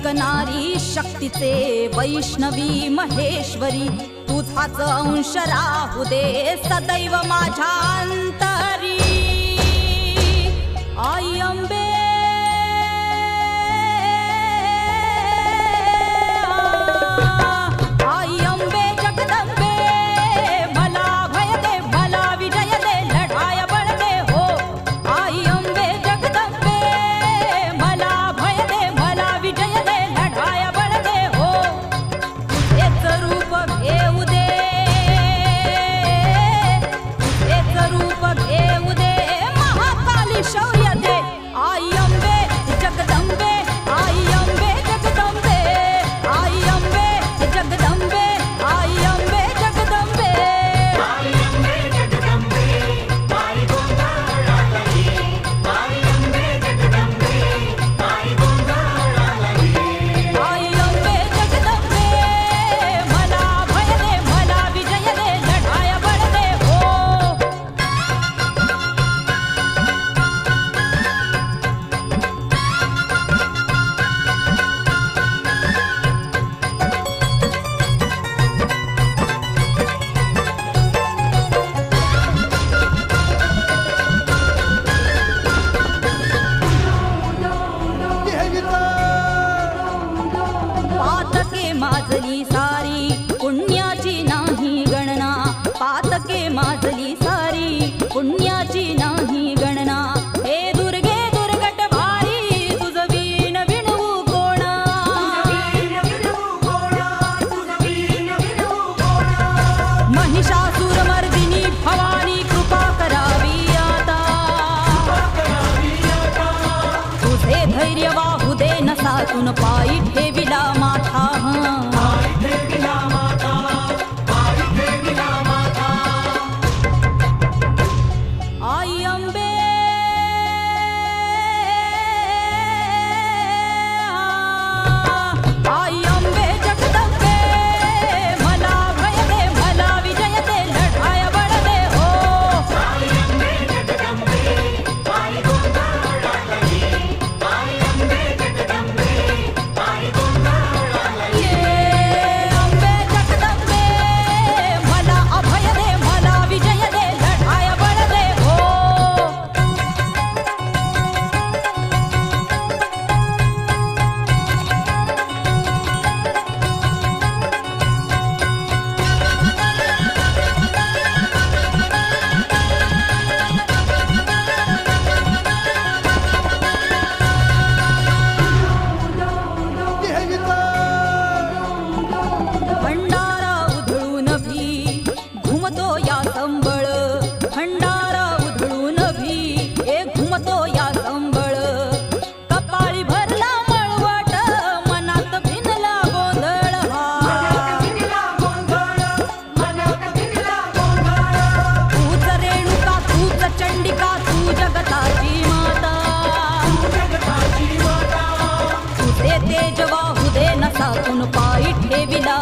नारी शक्तीचे वैष्णवी महेश्वरी तुझाच अंश राहू दे सदैव माझ्या अंतरी. माजली सारी पुण्याची नाही गणना. पातके माजली सारी पुण्याची नाही गणना. हे दुर्गे दुर्गट भारी तुझं वीण विणवू कोणा. महिषासुर मर्दिनी भवानी कृपा करावी आता. तुझे धैर्य वाहुदे नसा नसातून पायी जवाहुदे न सातुन पायि ठेविदा